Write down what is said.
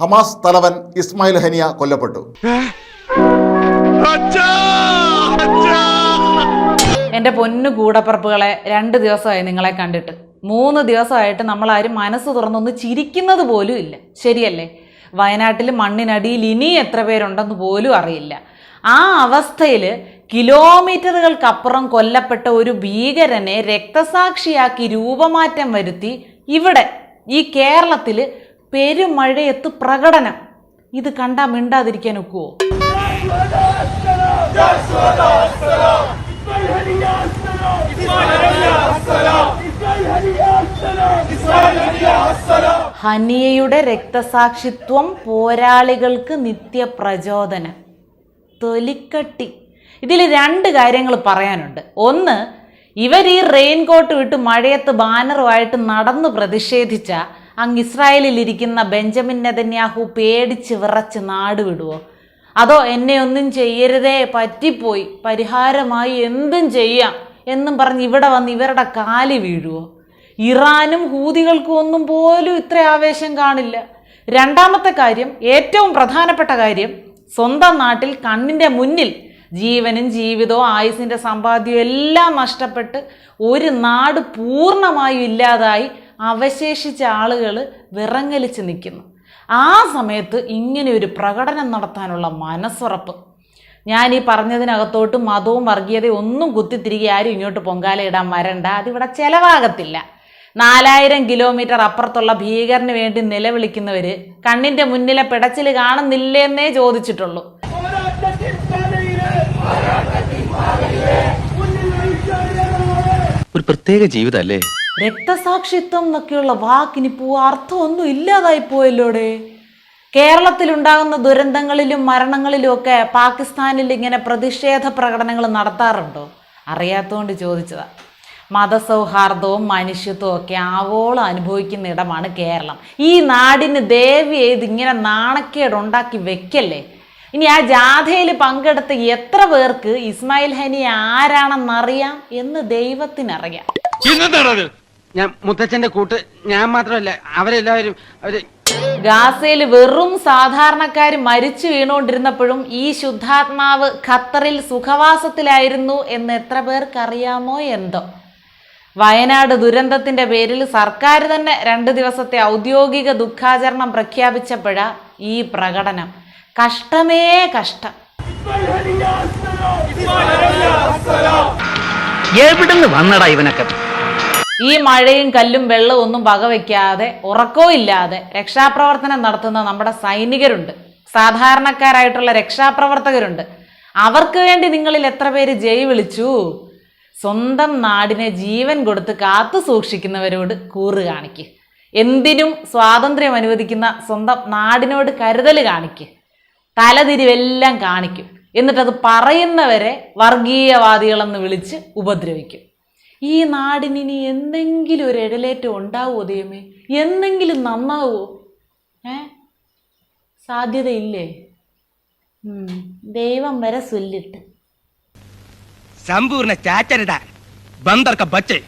Hamas തലവൻ ഇസ്മായിൽ ഹനിയ കൊല്ലപ്പെട്ടു. എന്റെ പൊന്നു കൂടപ്പറപ്പുകളെ രണ്ട് ദിവസമായി നിങ്ങളെ കണ്ടിട്ട്. മൂന്ന് ദിവസമായിട്ട് നമ്മളാരും മനസ്സ് തുറന്നൊന്ന് ചിരിക്കുന്നത് പോലും ഇല്ല. ശരിയല്ലേ? വയനാട്ടിൽ മണ്ണിനടിയിൽ ഇനി എത്ര പേരുണ്ടെന്ന് പോലും അറിയില്ല. ആ അവസ്ഥയിൽ കിലോമീറ്ററുകൾക്കപ്പുറം കൊല്ലപ്പെട്ട ഒരു ഭീകരനെ രക്തസാക്ഷിയാക്കി രൂപമാറ്റം വരുത്തി ഇവിടെ ഈ കേരളത്തിൽ പെരുമഴയത്ത് പ്രകടനം. ഇത് കണ്ടാ മിണ്ടാതിരിക്കാൻ ഒക്കുവോ? ഹനിയയുടെ രക്തസാക്ഷിത്വം പോരാളികൾക്ക് നിത്യപ്രചോദനം. തൊലിക്കട്ടി. ഇതിൽ രണ്ട് കാര്യങ്ങൾ പറയാനുണ്ട്. ഒന്ന് ഇവർ ഈ റെയിൻകോട്ട് വിട്ട് മഴയത്ത് ബാനറുമായിട്ട് നടന്ന് പ്രതിഷേധിച്ച അങ്ങ് ഇസ്രായേലിൽ ഇരിക്കുന്ന ബെഞ്ചമിൻ നെതന്യാഹു പേടിച്ച് വിറച്ച് നാട് വിടുവോ? അതോ എന്നെ ഒന്നും ചെയ്യരുതേ പറ്റിപ്പോയി പരിഹാരമായി എന്തും ചെയ്യാം എന്നും പറഞ്ഞ് ഇവിടെ വന്ന് ഇവരുടെ കാലി വീഴുവോ? ഇറാനും ഹൂതികൾക്കും ഒന്നും പോലും ഇത്ര ആവേശം കാണില്ല. രണ്ടാമത്തെ കാര്യം ഏറ്റവും പ്രധാനപ്പെട്ട കാര്യം സ്വന്തം നാട്ടിൽ കണ്ണിന്റെ മുന്നിൽ ജീവനും ജീവിതവും ആയുസിന്റെ സമ്പാദ്യവും എല്ലാം നഷ്ടപ്പെട്ട് ഒരു നാട് പൂർണമായും ഇല്ലാതായി അവശേഷിച്ച ആളുകൾ വിറങ്ങലിച്ച് നിൽക്കുന്നു. ആ സമയത്ത് ഇങ്ങനെ ഒരു പ്രകടനം നടത്താനുള്ള മനസ്സുറപ്പ്. ഞാൻ ഈ പറഞ്ഞതിനകത്തോട്ട് മതവും വർഗീയതയും ഒന്നും കുത്തിത്തിരികെ ആരും ഇങ്ങോട്ട് പൊങ്കാല ഇടാൻ വരണ്ട. അതിവിടെ ചെലവാകത്തില്ല. നാലായിരം കിലോമീറ്റർ അപ്പുറത്തുള്ള ഭീകരന് വേണ്ടി നിലവിളിക്കുന്നവർ കണ്ണിന്റെ മുന്നിലെ പിടച്ചിൽ കാണുന്നില്ലെന്നേ ചോദിച്ചിട്ടുള്ളൂ. ഒരു പ്രത്യേക ജീവിതമല്ലേ രക്തസാക്ഷിത്വം എന്നൊക്കെയുള്ള വാക്കിനിപ്പോ അർത്ഥമൊന്നും ഇല്ലാതായി പോയല്ലോടെ കേരളത്തിലുണ്ടാകുന്ന ദുരന്തങ്ങളിലും മരണങ്ങളിലും ഒക്കെ പാകിസ്ഥാനിൽ ഇങ്ങനെ പ്രതിഷേധ പ്രകടനങ്ങൾ നടത്താറുണ്ടോ? അറിയാത്തതുകൊണ്ട് ചോദിച്ചതാ. മതസൗഹാർദ്ദവും മനുഷ്യത്വവും ഒക്കെ ആവോളം അനുഭവിക്കുന്ന ഇടമാണ് കേരളം. ഈ നാടിന് ദേവി ചെയ്ത് ഇങ്ങനെ നാണക്കേടുണ്ടാക്കി വെക്കല്ലേ? ഇനി ആ ജാഥയിൽ പങ്കെടുത്ത എത്ര പേർക്ക് ഇസ്മായിൽ ഹനി ആരാണെന്നറിയാം എന്ന് ദൈവത്തിനറിയാം. ഞാൻ മുത്തച്ഛന്റെ കൂട്ട് ഞാൻ മാത്രമല്ല അവരെല്ലാവരും അവർ ഗാസയിൽ വെറും സാധാരണക്കാർ മരിച്ചു വീണുകൊണ്ടിരുന്നപ്പോഴും ഈ ശുദ്ധാത്മാവ് ഖത്തറിൽ സുഖവാസത്തിലായിരുന്നു എന്ന് എത്ര പേർക്കറിയാമോ എന്തോ. വയനാട് ദുരന്തത്തിന്റെ പേരിൽ സർക്കാർ തന്നെ രണ്ട് ദിവസത്തെ ഔദ്യോഗിക ദുഃഖാചരണം പ്രഖ്യാപിച്ചപ്പോഴാ ഈ പ്രകടനം. കഷ്ടമേ കഷ്ടം. എവിടുന്ന് വന്നടാ ഇവനൊക്കെ? ഈ മഴയും കല്ലും വെള്ളവും ഒന്നും വകവയ്ക്കാതെ ഉറക്കവും ഇല്ലാതെ രക്ഷാപ്രവർത്തനം നടത്തുന്ന നമ്മുടെ സൈനികരുണ്ട്. സാധാരണക്കാരായിട്ടുള്ള രക്ഷാപ്രവർത്തകരുണ്ട്. അവർക്ക് വേണ്ടി നിങ്ങളിൽ എത്ര പേര് ജയ് വിളിച്ചു? സ്വന്തം നാടിനെ ജീവൻ കൊടുത്ത് കാത്തു സൂക്ഷിക്കുന്നവരോട് കൂറ് കാണിക്ക്. എന്തിനും സ്വാതന്ത്ര്യം അനുവദിക്കുന്ന സ്വന്തം നാടിനോട് കരുതൽ കാണിക്ക്. തലതിരിവെല്ലാം കാണിക്കും. എന്നിട്ടത് പറയുന്നവരെ വർഗീയവാദികളെന്ന് വിളിച്ച് ഉപദ്രവിക്കും. ഈ നാടിന് ഇനി എന്തെങ്കിലും ഒരു ഇടലേറ്റം ഉണ്ടാവുമോ ദൈവമേ? എന്തെങ്കിലും നന്നാവോ? ഏ? സാധ്യതയില്ലേ? ദൈവം വരെ സ്വല്ലിട്ട് സമ്പൂർണ ചാച്ചരട ബന്ദർക്ക ബച്ചേ